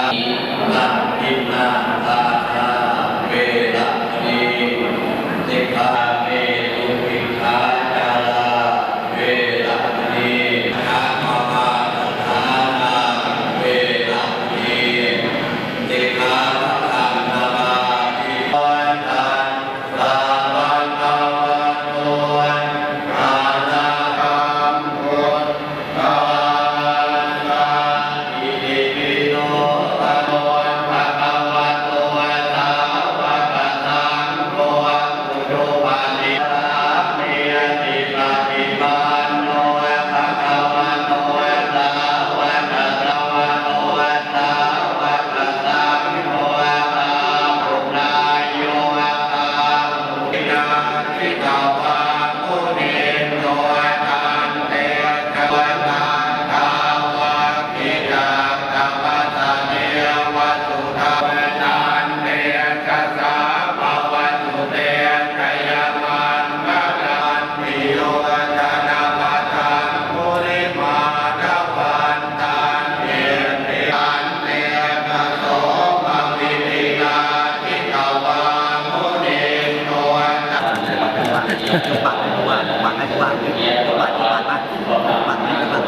อิมาอิมาตา ปักว่าปักให้ปักปักปักปักปักให้ปัก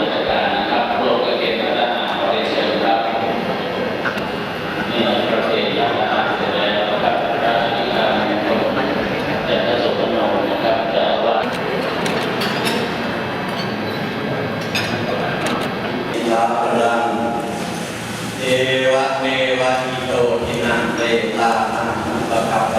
เอวะเมวะอิโตทินังเตตานังปะกั